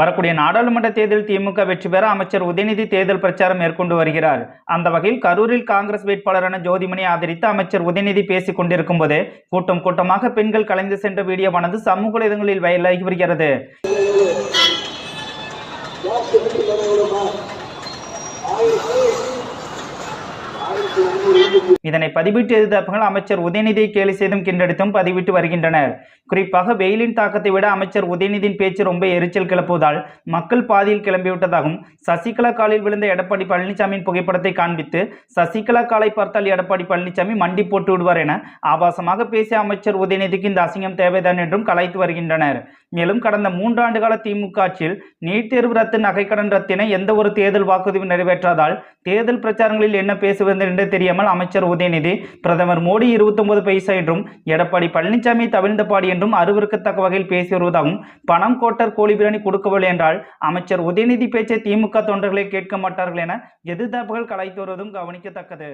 வரக்கூடிய நாடாளுமன்ற தேர்தலில் திமுக வெற்றி பெற அமைச்சர் உதயநிதி தேர்தல் பிரச்சாரம் மேற்கொண்டு வருகிறார். அந்த வகையில் கரூரில் காங்கிரஸ் வேட்பாளரான ஜோதிமணி ஆதரித்து அமைச்சர் உதயநிதி பேசிக் கொண்டிருக்கும் போது கூட்டம் கூட்டமாக பெண்கள் கலைந்து சென்ற வீடியோவானது சமூக வலைதளங்களில் வயலாகி வருகிறது. இதனை பதிவிட்டு எதிர்த்தவர்கள் அமைச்சர் உதயநிதியை கேலி செய்தும் கிண்டடித்தும் பதிவிட்டு வருகின்றனர். குறிப்பாக வெயிலின் தாக்கத்தை விட அமைச்சர் உதயநிதியின் பேச்சு ரொம்ப எரிச்சல் கிளப்புவதால் மக்கள் பாதியில் கிளம்பிவிட்டதாகவும் சசிகலா காலில் விழுந்த எடப்பாடி பழனிசாமியின் புகைப்படத்தை காண்பித்து சசிகலா காலை பார்த்தால் எடப்பாடி பழனிசாமி மண்டி போட்டு விடுவார் என ஆபாசமாக பேசிய அமைச்சர் உதயநிதிக்கு இந்த அசிங்கம் தேவைதான் என்றும் கலைத்து வருகின்றனர். மேலும் கடந்த மூன்றாண்டு கால திமுக ஆட்சியில் நீட் தேர்வு ரத்து நகைக்கடன் ரத்தினை எந்த ஒரு தேர்தல் வாக்குறுதி நிறைவேற்றாதால் தேர்தல் பிரச்சாரங்களில் என்ன பேசுவது என்று தெரியாமல் அமைச்சர் உதயநிதி பிரதமர் மோடி 29 பைசா என்றும் எடப்பாடி பழனிசாமி தவிழ்ந்த பாடி என்றும் அறிவிற்கத்தக்க வகையில் பேசி வருவதாகவும் பணம் கோட்டர் கோழி பிரியாணி கொடுக்கவில்லை என்றால் அமைச்சர் உதயநிதி பேச்சை திமுக தொண்டர்களை கேட்க மாட்டார்கள் என எதிர்த்தரப்புகள் கலைத்து வருவதும் கவனிக்கத்தக்கது.